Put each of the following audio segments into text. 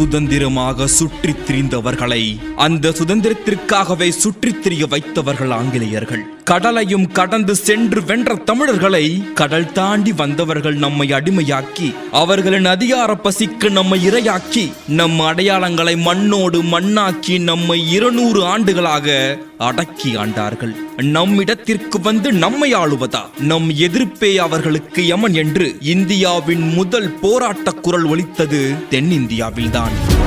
சுதந்திரமாக சுற்றித் திரிந்தவர்களை அந்த சுதந்திரத்திற்காகவே சுற்றித் திரிய வைத்தவர்கள் ஆங்கிலேயர்கள். கடலையும் கடந்து சென்று வென்ற தமிழர்களை கடல் தாண்டி வந்தவர்கள் நம்மை அடிமையாக்கி அவர்களின் அதிகார பசிக்கு நம்மை இரையாக்கி நம் அடையாளங்களை மண்ணோடு மண்ணாக்கி நம்மை இருநூறு ஆண்டுகளாக அடக்கி ஆண்டார்கள். நம்மிடத்திற்கு வந்து நம்மை ஆளுவதா? நம் எதிர்ப்பே அவர்களுக்கு யமன் என்று இந்தியாவின் முதல் போராட்ட குரல் ஒலித்தது தென்னிந்தியாவில்தான்.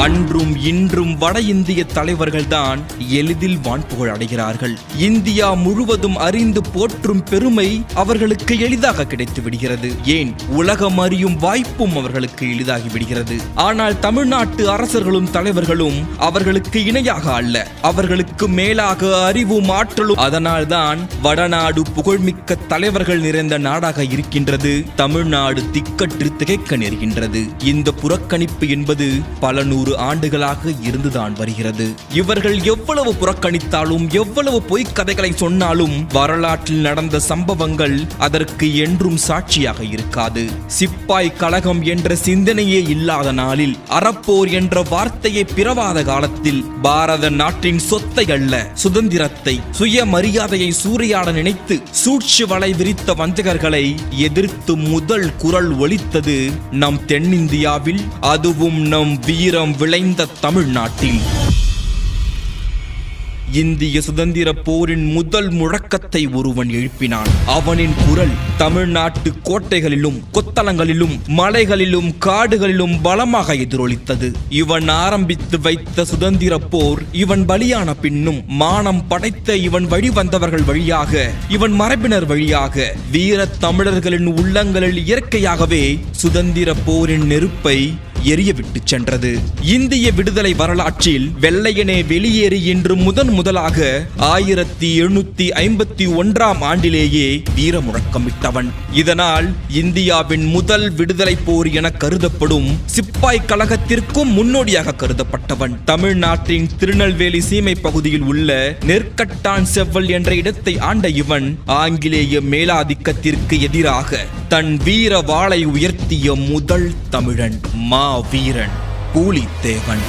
அன்றும் இன்றும் வட இந்திய தலைவர்கள்தான் எளிதில் வான்புகழ் அடைகிறார்கள். இந்தியா முழுவதும் அறிந்து போற்றும் பெருமை அவர்களுக்கு எளிதாக கிடைத்து விடுகிறது. ஏன்? உலகம் அறியும் வாய்ப்பும் அவர்களுக்கு எளிதாகி விடுகிறது. ஆனால் தமிழ்நாட்டு அரசர்களும் தலைவர்களும் அவர்களுக்கு இணையாக அல்ல. அவர்களுக்கு மேலாக அறிவும் ஆற்றலும் அதனால்தான் வடநாடு புகழ்மிக்க தலைவர்கள் நிறைந்த நாடாக இருக்கின்றது. தமிழ்நாடு திக்கற்று திகைக்க நேர்கின்றது. இந்த புறக்கணிப்பு என்பது பல நூறு ஆண்டுகளாக இருந்துதான் வருகிறது. இவர்கள் எவ்வளவு புறக்கணித்தாலும் எவ்வளவு பொய்க் கதைகளை சொன்னாலும் வரலாற்றில் நடந்த சம்பவங்கள் அதற்கு என்றும் சாட்சியாக இருக்காது. சிப்பாய் கழகம் என்ற சிந்தனையே இல்லாத நாளில் அறப்போர் என்ற வார்த்தையை பிறவாத காலத்தில் பாரத நாட்டின் சொத்தை அல்ல சுதந்திரத்தை சுயமரியாதையை சூறையாட நினைத்து சூழ்ச்சி வலை விரித்த வஞ்சகர்களை எதிர்த்து முதல் குரல் ஒலித்தது நம் தென்னிந்தியாவில் அதுவும் நம் வீரம் விளைந்த தமிழ்நாட்டில். இந்திய சுதந்திர போரின் முதல் முழக்கத்தை ஒருவன் எழுப்பினான். அவனின் குரல் தமிழ்நாட்டு கோட்டைகளிலும் கொத்தளங்களிலும் மலைகளிலும் காடுகளிலும் பலமாக எதிரொலித்தது. இவன் ஆரம்பித்து வைத்த சுதந்திர போர் இவன் பலியான பின்னும் மானம் படைத்த இவன் வழி வந்தவர்கள் வழியாக இவன் மரபினர் வழியாக வீர தமிழர்களின் உள்ளங்களில் இயற்கையாகவே சுதந்திர போரின் நெருப்பை எரியவிட்டு சென்றது. இந்திய விடுதலை வரலாற்றில் வெள்ளையனே வெளியேறி என்று முதன் முதலாக ஆயிரத்தி எழுநூத்தி ஐம்பத்தி ஒன்றாம் ஆண்டிலேயே வீர முழக்கமிட்டவன் இதனால் இந்தியாவின் முதல் விடுதலை போர் என கருதப்படும் சிப்பாய் கழகத்திற்கும் முன்னோடியாக கருதப்பட்டவன். தமிழ்நாட்டின் திருநெல்வேலி சீமை பகுதியில் உள்ள நெற்கட்டான் செவ்வல் என்ற இடத்தை ஆண்ட இவன் ஆங்கிலேய மேலாதிக்கத்திற்கு எதிராக தன் வீர வாளை உயர்த்திய முதல் தமிழன் மா. வீரன் பூலித்தேவன்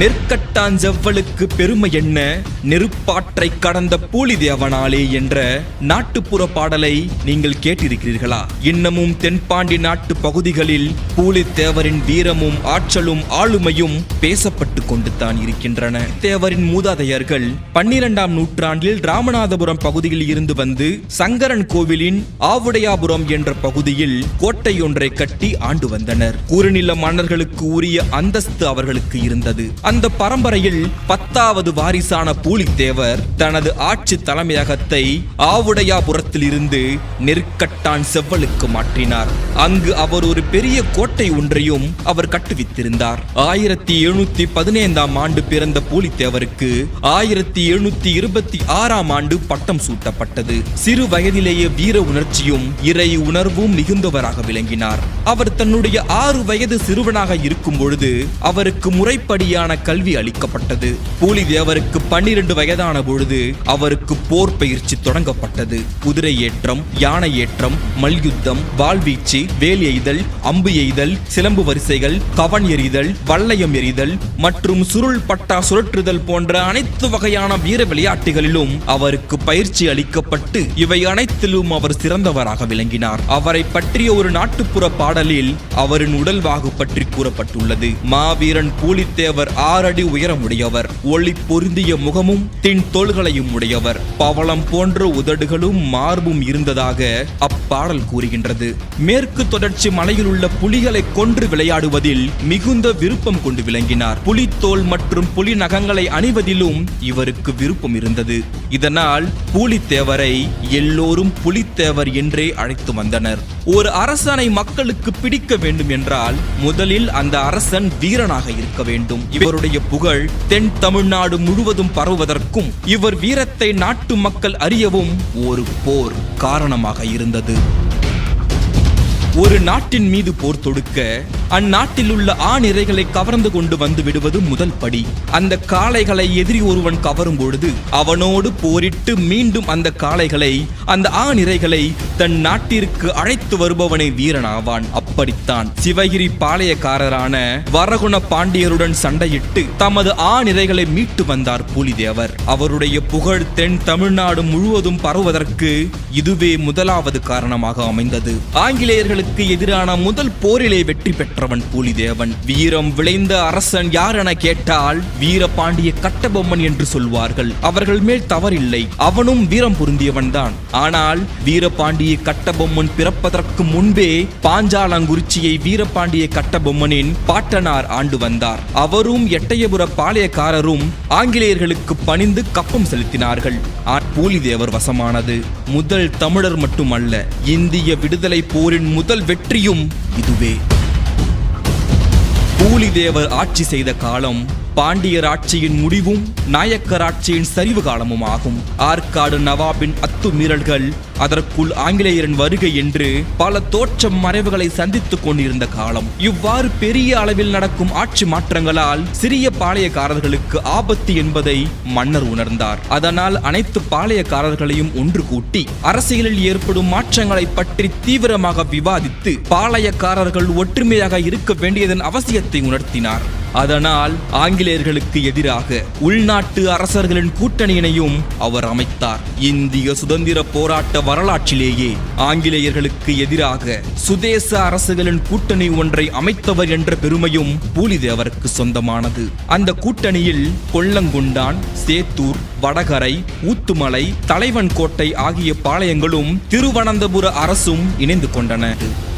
நெற்கட்டாஞ்செவ்வலுக்கு பெருமை என்ன? நெருப்பாற்றை கடந்த பூலிதேவனாலே என்ற நாட்டுப்புற பாடலை நீங்கள் கேட்டிருக்கிறீர்களா? இன்னமும் தென்பாண்டி நாட்டு பகுதிகளில் பூலித்தேவரின் வீரமும் ஆற்றலும் ஆளுமையும் பேசப்பட்டு கொண்டுதான் இருக்கின்றன. தேவரின் மூதாதையர்கள் பன்னிரெண்டாம் நூற்றாண்டில் ராமநாதபுரம் பகுதியில் இருந்து வந்து சங்கரன் கோவிலின் ஆவுடையாபுரம் என்ற பகுதியில் கோட்டை ஒன்றை கட்டி ஆண்டு வந்தனர். குறுநில மன்னர்களுக்கு உரிய அந்தஸ்து அவர்களுக்கு இருந்தது. அந்த பரம்பரையில் பத்தாவது வாரிசான பூலித்தேவர் தனது ஆட்சி தலைமையகத்தை ஆவுடையாபுரத்தில் இருந்து நெற்கட்டான் செவ்வலுக்கு மாற்றினார். அங்கு அவர் ஒரு பெரிய கோட்டை ஒன்றையும் அவர் கட்டுவித்திருந்தார். ஆயிரத்தி எழுநூத்தி பதினைந்தாம் ஆண்டு பிறந்த பூலித்தேவருக்கு ஆயிரத்தி எழுநூத்தி இருபத்தி ஆறாம் ஆண்டு பட்டம் சூட்டப்பட்டது. சிறு வயதிலேயே வீர உணர்ச்சியும் இறை உணர்வும் மிகுந்தவராக விளங்கினார். அவர் தன்னுடைய ஆறு வயது சிறுவனாக இருக்கும் பொழுது அவருக்கு முறைப்படியான கல்வி அளிக்கப்பட்டது. பூலிதேவருக்கு பன்னிரண்டு வயதான பொழுது அவருக்கு போர் பயிற்சி தொடங்கப்பட்டது. குதிரை ஏற்றம் யானை ஏற்றம் மல்யுத்தம் வாழ்வீச்சு வேல் எய்தல் அம்பு எய்தல் சிலம்பு வரிசைகள் கவன் எறிதல் வல்லையம் எறிதல் மற்றும் சுருள் பட்டா சுழற்றுதல் போன்ற அனைத்து வகையான வீர விளையாட்டுகளிலும் அவருக்கு பயிற்சி அளிக்கப்பட்டு இவை அனைத்திலும் அவர் சிறந்தவராக விளங்கினார். அவரை பற்றிய ஒரு நாட்டுப்புற பாடலில் அவரின் உடல்வாகு பற்றி கூறப்பட்டுள்ளது. மாவீரன் பூலித்தேவர் ஆறடி உயரமுடையவர். ஒளி பொருந்திய முகமும் தின் தோள்களையும் உடையவர். பவளம் போன்ற உதடுகளும் மார்பும் இருந்ததாக அப்பாடல் கூறுகின்றது. மேற்கு தொடர்ச்சி மலையில் உள்ள புலிகளை கொன்று விளையாடுவதில் மிகுந்த விருப்பம் கொண்டு விளங்கினார். புலித்தோல் மற்றும் புலி நகங்களை அணிவதிலும் இவருக்கு விருப்பம் இருந்தது. இதனால் பூலித்தேவரை எல்லோரும் புலித்தேவர் என்றே அழைத்து வந்தனர். ஒரு அரசனை மக்களுக்கு பிடிக்க வேண்டும் என்றால் முதலில் அந்த அரசன் வீரனாக இருக்க வேண்டும். இவருடைய புகழ் தென் தமிழ்நாடு முழுவதும் பரவுவதற்கும் இவர் வீரத்தை நாட்டு மக்கள் அறியவும் ஒரு போர் காரணமாக இருந்தது. ஒரு நாட்டின் மீது போர் தொடுக்க அந்நாட்டில் உள்ள ஆண் கவர்ந்து கொண்டு வந்து விடுவது முதல் படி. அந்த காளைகளை எதிரி ஒருவன் கவரும் பொழுது அவனோடு போரிட்டு மீண்டும் அந்த காளைகளை அந்த ஆண் தன் நாட்டிற்கு அழைத்து வருபவனை வீரனாவான். அப்படித்தான் சிவகிரி பாளையக்காரரான வரகுண பாண்டியருடன் சண்டையிட்டு தமது ஆண் மீட்டு வந்தார் பூலிதேவர். அவருடைய புகழ் தென் தமிழ்நாடு முழுவதும் பரவுவதற்கு இதுவே முதலாவது காரணமாக அமைந்தது. ஆங்கிலேயர்களுக்கு எதிரான முதல் போரிலே வெற்றி பெற்றவன் பூலிதேவன். வீரம் விளைந்த அரசன் யார் என கேட்டால் வீரபாண்டிய கட்டபொம்மன் என்று சொல்வார்கள். அவர்கள் மேல் தவறில்லை. அவனும் வீரம் பொருந்தியவன் தான் ஆனால் வீரபாண்டிய கட்டபொம்மன் பிறப்பதற்கு முன்பே பாஞ்சாலங்குறிச்சியை வீரபாண்டிய கட்டபொம்மனின் பாட்டனார் ஆண்டு வந்தார். அவரும் எட்டயபுர பாளையக்காரரும் ஆங்கிலேயர்களுக்கு பணிந்து கப்பம் செலுத்தினார்கள். பூலிதேவர் வசமானது. முதல் தமிழர் மட்டுமல்ல இந்திய விடுதலை போரின் முதல் வெற்றியும் இதுவே. பூலிதேவர் ஆட்சி செய்த காலம் பாண்டியர் ஆட்சியின் முடிவும் நாயக்கர் ஆட்சியின் சரிவு காலமும் ஆகும். ஆற்காடு நவாபின் அத்துமீறல்கள் அதற்குள் ஆங்கிலேயரின் வருகை என்று பல தோற்றம் மறைவுகளை சந்தித்துக் கொண்டிருந்த காலம். இவ்வாறு பெரிய அளவில் நடக்கும் ஆட்சி மாற்றங்களால் சிறிய பாளையக்காரர்களுக்கு ஆபத்து என்பதை மன்னர் உணர்ந்தார். அதனால் அனைத்து பாளையக்காரர்களையும் ஒன்று கூட்டி அரசியலில் ஏற்படும் மாற்றங்களை பற்றி தீவிரமாக விவாதித்து பாளையக்காரர்கள் ஒற்றுமையாக இருக்க வேண்டியதன் அவசியத்தை உணர்த்தினார். அதனால் ஆங்கிலேயர்களுக்கு எதிராக உள்நாட்டு அரசர்களின் கூட்டணியினையும் அவர் அமைத்தார். இந்திய சுதந்திர போராட்ட வரலாற்றிலேயே ஆங்கிலேயர்களுக்கு எதிராக சுதேச அரசுகளின் கூட்டணி ஒன்றை அமைத்தவர் என்ற பெருமையும் பூலிதேவருக்கு சொந்தமானது. அந்த கூட்டணியில் கொல்லங்குண்டான் சேத்தூர் வடகரை ஊத்துமலை தலைவன் கோட்டை ஆகிய பாளையங்களும் திருவனந்தபுர அரசும் இணைந்து கொண்டன.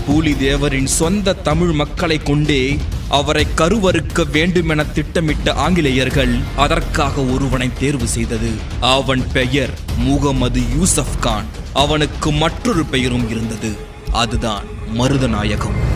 பூலிதேவரின் சொந்த தமிழ் மக்களை கொண்டே அவரை கருவறுக்க வேண்டுமென திட்டமிட்ட ஆங்கிலேயர்கள் அதற்காக ஒருவனை தேர்வு செய்தது. அவன் பெயர் முகமது யூசப் கான். அவனுக்கு மற்றொரு பெயரும் இருந்தது. அதுதான் மருதநாயகம்.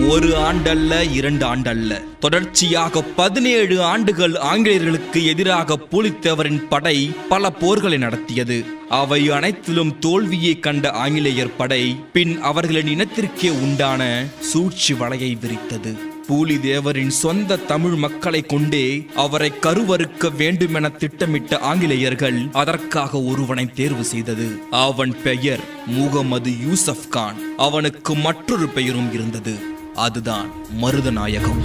ஒரு ஆண்டல்ல இரண்டு ஆண்டல்ல. தொடர்ச்சியாக பதினேழு ஆண்டுகள் ஆங்கிலேயர்களுக்கு எதிராக பூலித்தேவரின் படை பல போர்களை நடத்தியது. அவை அனைத்திலும் தோல்வியை கண்ட ஆங்கிலேயர் படை பின் அவர்களின் இனத்திற்கே உண்டான சூழ்ச்சி வலையை விரித்தது. பூலிதேவரின் சொந்த தமிழ் மக்களை கொண்டே அவரை கருவறுக்க வேண்டுமென திட்டமிட்ட ஆங்கிலேயர்கள் அதற்காக ஒருவனை தேர்வு செய்தது. அவன் பெயர் முகமது யூசப் கான் அவனுக்கு மற்றொரு பெயரும் இருந்தது. அதுதான் மருதநாயகம்.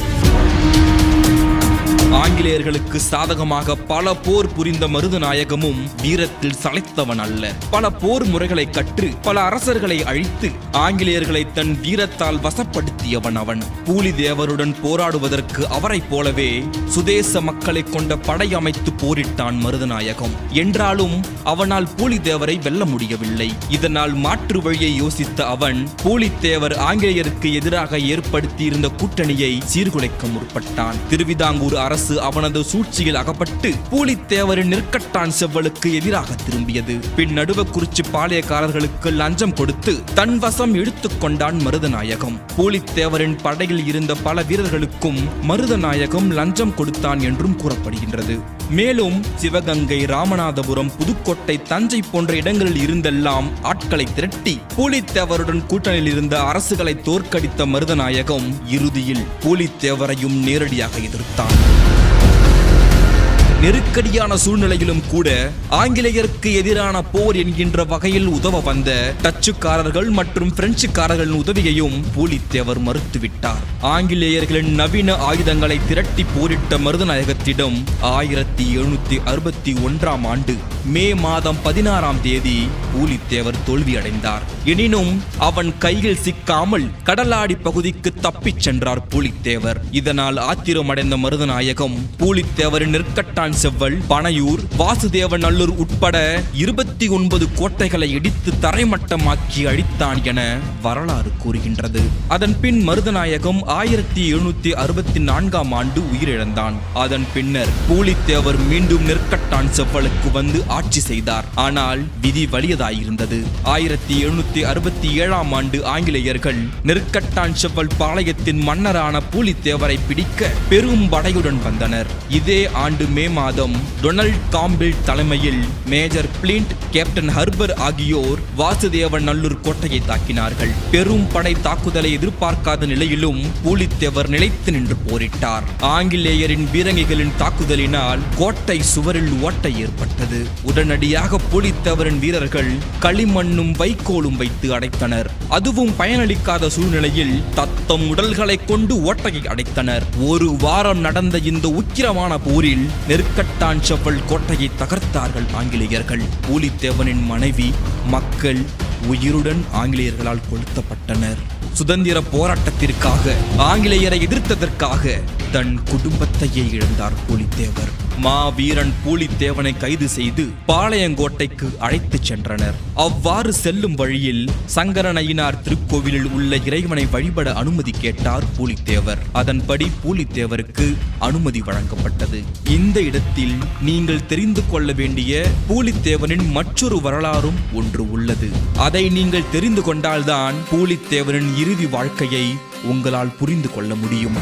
ஆங்கிலேயர்களுக்கு சாதகமாக பல போர் புரிந்த மருதநாயகமும் வீரத்தில் சளைத்தவன் அல்ல. பல போர் முறைகளை கற்று பல அரசர்களை அழித்து ஆங்கிலேயர்களை தன் வீரத்தால் வசப்படுத்தியவன் அவன். பூலிதேவருடன் போராடுவதற்கு அவரைப் போலவே சுதேச மக்களை கொண்ட படை அமைத்து போரிட்டான் மருதநாயகம். என்றாலும் அவனால் பூலிதேவரை வெல்ல முடியவில்லை. இதனால் மாற்று வழியை யோசித்த அவன் பூலித்தேவர் ஆங்கிலேயருக்கு எதிராக ஏற்படுத்தியிருந்த கூட்டணியை சீர்குலைக்க முற்பட்டான். திருவிதாங்கூர் அரசு அவனது சூழ்ச்சியில் அகப்பட்டு பூலித்தேவரின் நெற்கட்டான் செவ்வலுக்கு எதிராக திரும்பியது. பின் நடுவக்குறிச்சி பாளையக்காரர்களுக்கு லஞ்சம் கொடுத்து தன் வசம் இழுத்துக் கொண்டான் மருதநாயகம். பூலித்தேவரின் படையில் இருந்த பல வீரர்களுக்கும் மருதநாயகம் லஞ்சம் கொடுத்தான் என்றும் கூறப்படுகின்றது. மேலும் சிவகங்கை ராமநாதபுரம் புதுக்கோட்டை தஞ்சை போன்ற இடங்களில் இருந்தெல்லாம் ஆட்களை திரட்டி பூலித்தேவருடன் கூட்டணியில் இருந்த அரசுகளை தோற்கடித்த மருதநாயகம் இறுதியில் பூலித்தேவரையும் நேரடியாக எதிர்த்தான். Thank you. நெருக்கடியான சூழ்நிலையிலும் கூட ஆங்கிலேயருக்கு எதிரான போர் என்கின்ற வகையில் உதவ வந்த டச்சுக்காரர்கள் மற்றும் பிரெஞ்சுக்காரர்களின் உதவியையும் பூலித்தேவர் மறுத்துவிட்டார். ஆங்கிலேயர்களின் நவீன ஆயுதங்களை திரட்டி போரிட்ட மருதநாயகத்திடம் ஆயிரத்தி எழுநூத்தி அறுபத்தி ஒன்றாம் ஆண்டு மே மாதம் பதினாறாம் தேதி பூலித்தேவர் தோல்வியடைந்தார். எனினும் அவன் கையில் சிக்காமல் கடலாடி பகுதிக்கு தப்பிச் சென்றார் பூலித்தேவர். இதனால் ஆத்திரமடைந்த மருதநாயகம் பூலித்தேவரின் நெற்கட்டான் செவ்வல் பனையூர் வாசுதேவநல்லூர் உட்பட இருபத்தி ஒன்பது கோட்டைகளை இடித்து தரைமட்டமாக்கி அழித்தான் என வரலாறு கூறுகின்றது. அதன் பின் மருதநாயகம் ஆயிரத்தி எழுநூத்தி அறுபத்தி நான்காம் ஆண்டு உயிரிழந்தான். அதன் பின்னர் பூலித்தேவர் மீண்டும் நெற்கட்டான் செவ்வலுக்கு வந்து ஆட்சி செய்தார். ஆனால் விதி வலியதாயிருந்தது. ஆயிரத்தி எழுநூத்தி அறுபத்தி ஏழாம் ஆண்டு ஆங்கிலேயர்கள் நெற்கட்டான் செவ்வல் பாளையத்தின் மன்னரான பூலித்தேவரை பிடிக்க பெரும் படையுடன் வந்தனர். இதே ஆண்டு மே மாதம் டொனால்ட் காம்பில் தலைமையில் மேஜர் பிளிண்ட் கேப்டன் ஹர்பர் ஆகியோர் வாசுதேவன் நல்லூர் கோட்டையை தாக்கினார்கள். பெரும் படை தாக்குதலை எதிர்பார்க்காத நிலையிலும் பூலித்தேவர் நிலைத்து நின்று போரிட்டார். ஆங்கிலேயரின் பீரங்கிகளின் தாக்குதலினால் கோட்டை சுவரில் ஓட்டை ஏற்பட்டது. உடனடியாக பூலித்தேவரின் வீரர்கள் களிமண்ணும் வைக்கோலும் வைத்து அடைத்தனர். அதுவும் பயனளிக்காத சூழ்நிலையில் தத்தம் உடல்களை கொண்டு ஓட்டையை அடைத்தனர். ஒரு வாரம் நடந்த இந்த உக்கிரமான போரில் நெருக்க நெருக்கட்டான் செவ்வல் கோட்டையை தகர்த்தார்கள் ஆங்கிலேயர்கள். பூலித்தேவனின் மனைவி மக்கள் உயிருடன் ஆங்கிலேயர்களால் கொளுத்தப்பட்டனர். சுதந்திர போராட்டத்திற்காக ஆங்கிலேயரை எதிர்த்ததற்காக தன் குடும்பத்தையே இழந்தார் பூலித்தேவர் மாவீரன் பூலித்தேவனை கைது செய்து பாளையங்கோட்டைக்கு அழைத்துச் சென்றனர். அவ்வாறு செல்லும் வழியில் சங்கரனையினார் திருக்கோவிலில் உள்ள இறைவனை வழிபட அனுமதி கேட்டார் பூலித்தேவர். அதன்படி பூலித்தேவருக்கு அனுமதி வழங்கப்பட்டது. இந்த இடத்தில் நீங்கள் தெரிந்து கொள்ள வேண்டிய பூலித்தேவனின் மற்றொரு வரலாறும் ஒன்று உள்ளது. அதை நீங்கள் தெரிந்து கொண்டால்தான் பூலித்தேவனின் இறுதி வாழ்க்கையை உங்களால் புரிந்து கொள்ள முடியும்.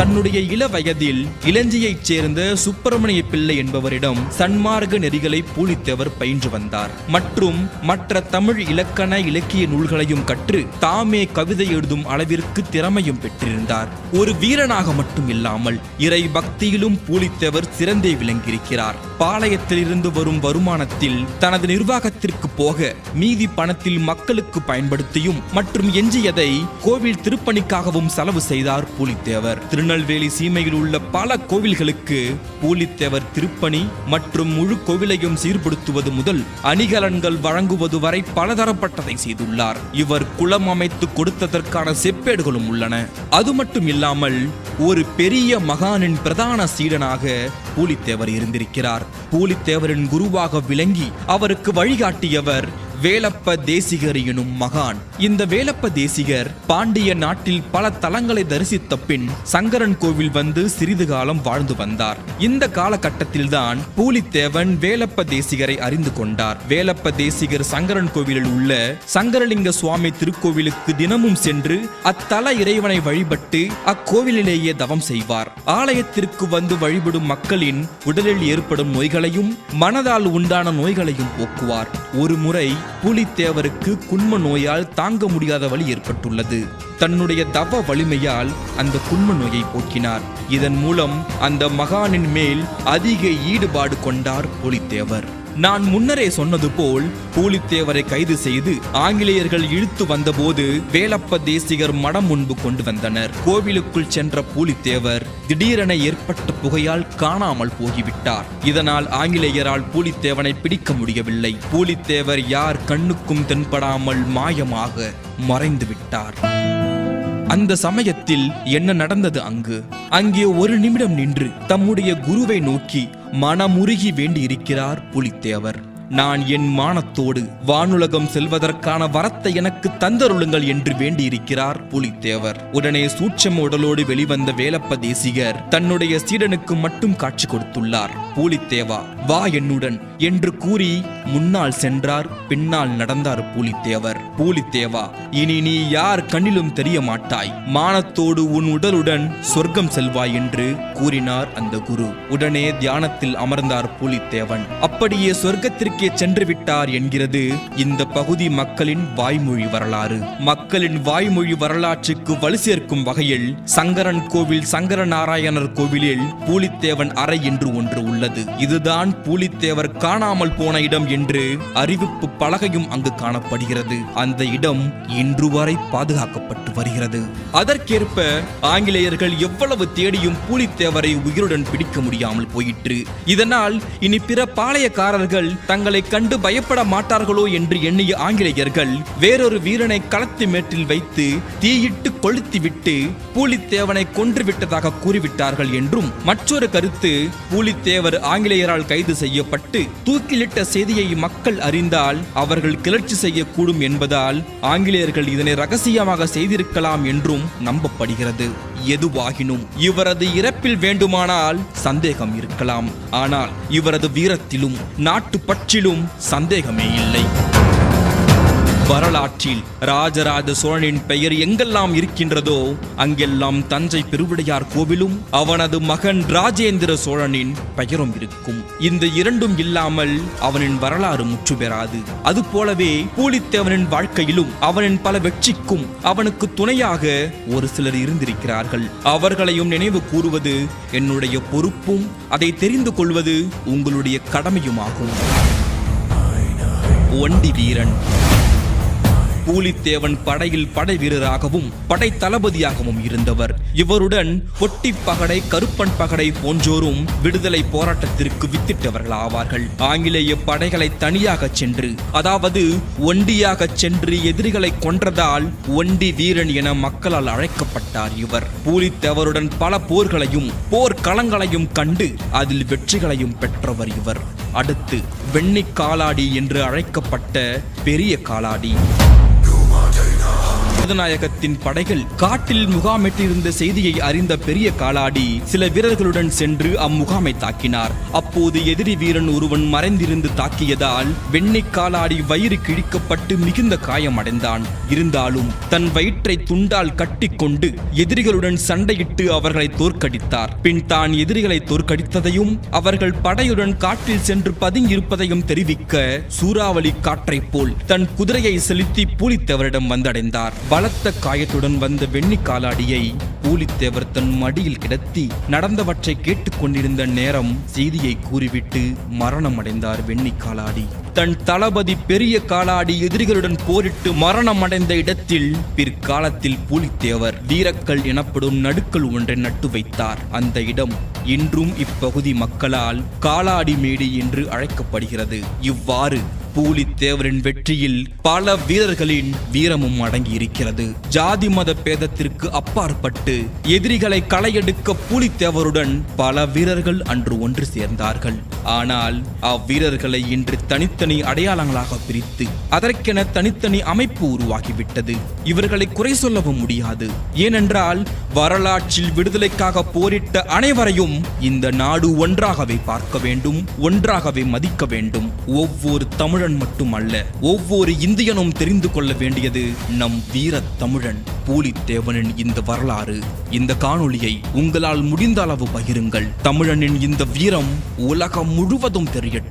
தன்னுடைய இள வயதில் இளஞ்சியைச் சேர்ந்த சுப்பிரமணிய பிள்ளை என்பவரிடம் சன்மார்க்க நெறிகளை பூலித்தவர் பயின்று வந்தார். மற்றும் மற்ற தமிழ் இலக்கண இலக்கிய நூல்களையும் கற்று தாமே கவிதை எழுதும் அளவிற்கு திறமையும் பெற்றிருந்தார். ஒரு வீரனாக மட்டும் இல்லாமல் இறை பக்தியிலும் பூலித்தவர் சிறந்தே விளங்கியிருக்கிறார். பாளையத்திலிருந்து வரும் வருமானத்தில் தனது நிர்வாகத்திற்கு போக மீதி பணத்தில் மக்களுக்கு பயன்படுத்தியும் மற்றும் எஞ்சியதை கோவில் திருப்பணிக்காகவும் செலவு செய்தார் பூலித்தேவர். திருநெல்வேலி சீமையில் உள்ள பல கோவில்களுக்கு பூலித்தேவர் திருப்பணி மற்றும் முழு கோவிலையும் சீர்படுத்துவது முதல் அணிகலன்கள் வழங்குவது வரை பலதரப்பட்டதை செய்துள்ளார். இவர் குளம் அமைத்து கொடுத்ததற்கான செப்பேடுகளும் உள்ளன. அது மட்டும் இல்லாமல் ஒரு பெரிய மகானின் பிரதான சீடனாக பூலித்தேவர் இருந்திருக்கிறார். பூலித்தேவரின் குருவாக விளங்கி அவருக்கு வழிகாட்டியவர் வேலப்ப தேசிகர் எனும் மகான். இந்த வேலப்ப தேசிகர் பாண்டிய நாட்டில் பல தலங்களை தரிசித்த பின் சங்கரன் கோவில் வந்து சிறிது காலம் வாழ்ந்து வந்தார். இந்த காலகட்டத்தில்தான் பூலித்தேவன் வேலப்ப தேசிகரை அறிந்து கொண்டார். வேலப்ப தேசிகர் சங்கரன் கோவிலில் உள்ள சங்கரலிங்க சுவாமி திருக்கோவிலுக்கு தினமும் சென்று அத்தல இறைவனை வழிபட்டு அக்கோவிலிலேயே தவம் செய்வார். ஆலயத்திற்கு வந்து வழிபடும் மக்களின் உடலில் ஏற்படும் நோய்களையும் மனதால் உண்டான நோய்களையும் போக்குவார். ஒரு முறை பூலித்தேவருக்கு குன்ம நோயால் தாங்க முடியாத வழி ஏற்பட்டுள்ளது. தன்னுடைய தவ வலிமையால் அந்த குன்ம நோயை போக்கினார். இதன் மூலம் அந்த மகானின் மேல் அதிக ஈடுபாடு கொண்டார் புலித்தேவர். நான் முன்னரே சொன்னது போல் பூலித்தேவரை கைது செய்து ஆங்கிலேயர்கள் இழுத்து வந்தபோது வேலப்ப தேசிகர் மடம் முன்பு கொண்டு வந்தனர். கோவிலுக்குள் சென்ற பூலித்தேவர் திடீரென ஏற்பட்ட புகையால் காணாமல் போகிவிட்டார். இதனால் ஆங்கிலேயரால் பூலித்தேவனை பிடிக்க முடியவில்லை. பூலித்தேவர் யார் கண்ணுக்கும் தென்படாமல் மாயமாக மறைந்து விட்டார் அந்த சமயத்தில் என்ன நடந்தது அங்கு? அங்கே ஒரு நிமிடம் நின்று தம்முடைய குருவை நோக்கி மனமுருகி வேண்டியிருக்கிறார் புலித்தேவர். நான் என் மானத்தோடு வானுலகம் செல்வதற்கான வரத்தை எனக்கு தந்தருளுங்கள் என்று வேண்டியிருக்கிறார் புலித்தேவர். உடனே சூட்சம உடலோடு வெளிவந்த வேலப்ப தேசிகர் தன்னுடைய சீடனுக்கு மட்டும் காட்சி கொடுத்துள்ளார். பூலித்தேவா வா என்னுடன். என்று கூறி முன்னால் சென்றார் பின்னால் நடந்தார் பூலித்தேவர். பூலித்தேவா இனி நீ யார் கண்ணிலும் தெரிய மாட்டாய் மானத்தோடு உன் உடலுடன் சொர்க்கம் செல்வாய் என்று கூறினார் அந்த குரு. உடனே தியானத்தில் அமர்ந்தார் பூலித்தேவன். அப்படியே சொர்க்கத்திற்கே சென்று விட்டார் என்கிறது இந்த பகுதி மக்களின் வாய்மொழி வரலாறு. மக்களின் வாய்மொழி வரலாற்றுக்கு வலு சேர்க்கும் வகையில் சங்கரன் கோவில் சங்கர நாராயணர் கோவிலில் பூலித்தேவன் அறை என்று ஒன்று உள்ளது. இதுதான் பூலித்தேவர் காணாமல் போன இடம் என்று அறிவிப்பு பலகையும் அங்கு காணப்படுகிறது. அந்த இடம் இன்று வரை பாதுகாக்கப்பட்டு வருகிறது. அதற்கேற்ப ஆங்கிலேயர்கள் எவ்வளவு தேடியும் பூலித்தேவரை உயிருடன் பிடிக்க முடியாமல் போயிற்று. இதனால் இனி பிற பாளையக்காரர்கள் தங்களை கண்டு பயப்பட மாட்டார்களோ என்று எண்ணிய ஆங்கிலேயர்கள் வேறொரு வீரனை களத்து மேட்டில் வைத்து தீயிட்டு கொளுத்திவிட்டு பூலித்தேவனை கொன்றுவிட்டதாக கூறிவிட்டார்கள் என்றும் மற்றொரு கருத்து பூலித்தேவர் ஆங்கிலேயரால் கைது செய்யப்பட்டு தூக்கிலிட்ட செய்தியை மக்கள் அறிந்தால் அவர்கள் கிளர்ச்சி செய்யக்கூடும் என்பதால் ஆங்கிலேயர்கள் இதனை ரகசியமாக செய்திருக்கலாம் என்றும் நம்பப்படுகிறது. எதுவாகினும் இவரது இறப்பில் வேண்டுமானால் சந்தேகம் இருக்கலாம். ஆனால் இவரது வீரத்திலும் நாட்டு பற்றிலும் சந்தேகமே இல்லை. வரலாற்றில் ராஜராஜ சோழனின் பெயர் எங்கெல்லாம் இருக்கின்றதோ அங்கெல்லாம் தஞ்சை பெருவுடையார் கோவிலும் அவனது மகன் ராஜேந்திர சோழனின் பெயரும் இருக்கும். இந்த இரண்டும் இல்லாமல் அவனின் வரலாறு முற்று பெறாது அது போலவே பூலித்தேவனின் வாழ்க்கையிலும் அவனின் பல வெற்றிக்கும் அவனுக்கு துணையாக ஒரு சிலர் இருந்திருக்கிறார்கள். அவர்களையும் நினைவு கூறுவது என்னுடைய பொறுப்பும் அதை தெரிந்து கொள்வது உங்களுடைய கடமையுமாகும். ஒண்டி வீரன். பூலித்தேவன் படையில் படை வீரராகவும் படை தளபதியாகவும் இருந்தவர். இவருடன் பொட்டி பகடை கருப்பன் பகடை போன்றோரும் விடுதலை போராட்டத்திற்கு வித்திட்டவர்கள் ஆவார்கள் ஆங்கிலேய படைகளை தனியாக சென்று அதாவது ஒண்டியாக சென்று எதிரிகளை கொன்றதால் ஒண்டி வீரன் என மக்களால் அழைக்கப்பட்டார் இவர். பூலித்தேவருடன் பல போர்களையும் போர்க்களங்களையும் கண்டு அதில் வெற்றிகளையும் பெற்றவர் இவர். அடுத்து வெண்ணி காலாடி என்று அழைக்கப்பட்ட பெரிய காலாடி. நாயகத்தின் படைகள் காட்டில் முகாமிட்டிருந்த செய்தியை அறிந்த பெரிய காலாடி சில வீரர்களுடன் சென்று அம்முகாமை தாக்கினார். அப்போது எதிரி வீரன் ஒருவன் மறைந்திருந்து தாக்கியதால் வெண்ணை காலாடி வயிறு கிழிக்கப்பட்டு மிகுந்த காயமடைந்தான் இருந்தாலும் தன் வயிற்றை துண்டால் கட்டிக்கொண்டு எதிரிகளுடன் சண்டையிட்டு அவர்களை தோற்கடித்தார். பின் தான் எதிரிகளை தோற்கடித்ததையும் அவர்கள் படையுடன் காட்டில் சென்று பதுங்கியிருப்பதையும் தெரிவிக்க சூறாவளி காற்றைப் போல் தன் குதிரையை செலுத்தி பூலித்தவரிடம் வந்தடைந்தார். பலத்த காயத்துடன் வந்த வெண்ணி காலாடியை பூலித்தேவர் தன் மடியில் கிடத்தி நடந்தவற்றை கேட்டுக்கொண்டிருந்த நேரம் செய்தியை கூறிவிட்டு மரணமடைந்தார் வெண்ணி காலாடி. தன் தளபதி பெரிய காலாடி எதிரிகளுடன் போரிட்டு மரணம் அடைந்த இடத்தில் பிற்காலத்தில் பூலித்தேவர் வீரக்கல் எனப்படும் நடுக்கல் ஒன்றை நட்டு வைத்தார். அந்த இடம் இன்றும் இப்பகுதி மக்களால் காலாடி மேடு என்று அழைக்கப்படுகிறது. இவ்வாறு பூலித்தேவரின் வெற்றியில் பல வீரர்களின் வீரமும் அடங்கி இருக்கிறது ஜாதி மத பேதத்திற்கு அப்பாற்பட்டு எதிரிகளை களையெடுக்க பூலித்தேவருடன் பல வீரர்கள் அன்று ஒன்று சேர்ந்தார்கள். ஆனால் அவ்வீரர்களை இன்று தனித்தனி அடையாளங்களாக பிரித்து அதற்கென தனித்தனி அமைப்பு உருவாகிவிட்டது. இவர்களை குறை சொல்லவும் முடியாது. ஏனென்றால் வரலாற்றில் விடுதலைக்காக போரிட்ட அனைவரையும் இந்த நாடு ஒன்றாகவே பார்க்க வேண்டும் ஒன்றாகவே மதிக்க வேண்டும். ஒவ்வொரு தமிழ் தமிழன் மட்டுமல்ல ஒவ்வொரு இந்தியனும் தெரிந்து கொள்ள வேண்டியது நம் வீர தமிழன் பூலித்தேவனின் இந்த வரலாறு. இந்த காணொளியை உங்களால் முடிந்த அளவு பகிருங்கள். தமிழனின் இந்த வீரம் உலகம் முழுவதும் தெரியட்டும்.